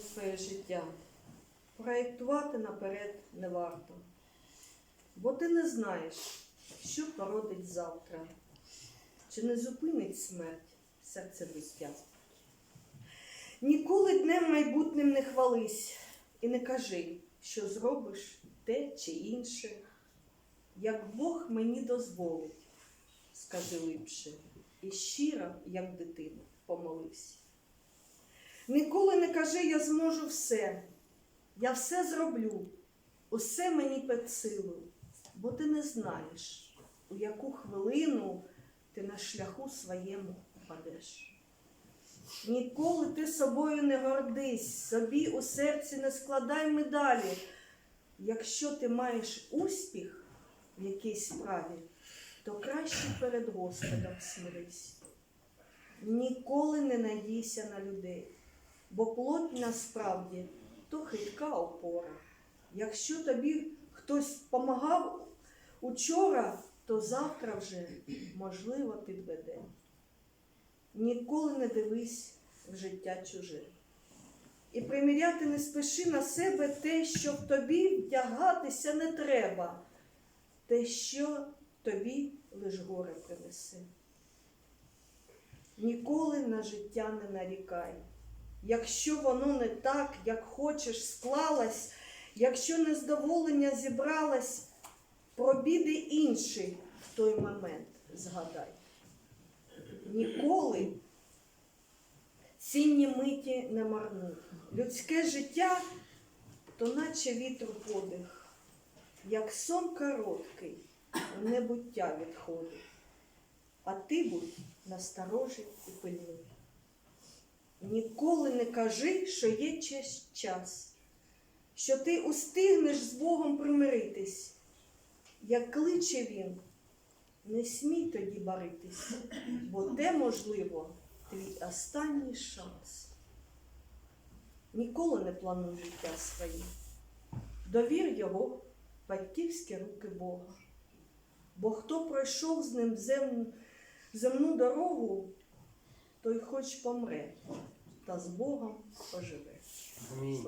своє життя. Проєктувати наперед не варто. Бо ти не знаєш, що породить завтра, чи не зупинить смерть серцебиття. Ніколи днем майбутнім не хвались і не кажи, що зробиш те чи інше, як Бог мені дозволить, скажи липше, і щиро, як дитина, помолився. Ніколи не кажи, я зможу все, я все зроблю, усе мені під силу, бо ти не знаєш, у яку хвилину ти на шляху своєму падеш. Ніколи ти собою не гордись, собі у серці не складай медалі. Якщо ти маєш успіх в якійсь справі, то краще перед Господом смирись. Ніколи не надійся на людей, бо плоть насправді то хитка опора. Якщо тобі хтось помагав учора, то завтра вже можливо підведе. Ніколи не дивись в життя чуже. І приміряти не спеши на себе те, що в тобі вдягатися не треба, те, що тобі лиш горе принесе. Ніколи на життя не нарікай. Якщо воно не так, як хочеш, склалось, якщо незадоволення зібралось, про біди інші в той момент згадай. Ніколи цінні миті не марнуй. Людське життя то наче вітру подих, як сон короткий, в небуття відходить. А ти будь насторожі і пильнуй. Ніколи не кажи, що є час- що ти устигнеш з Богом примиритись. Як кличе він, не смій тоді баритись, бо те, можливо, твій останній шанс. Ніколи не плануй життя своє. Довір його батьківські руки Бога. Бо хто пройшов з ним земну, земну дорогу, той хоч помре, та з Богом поживе. Амінь.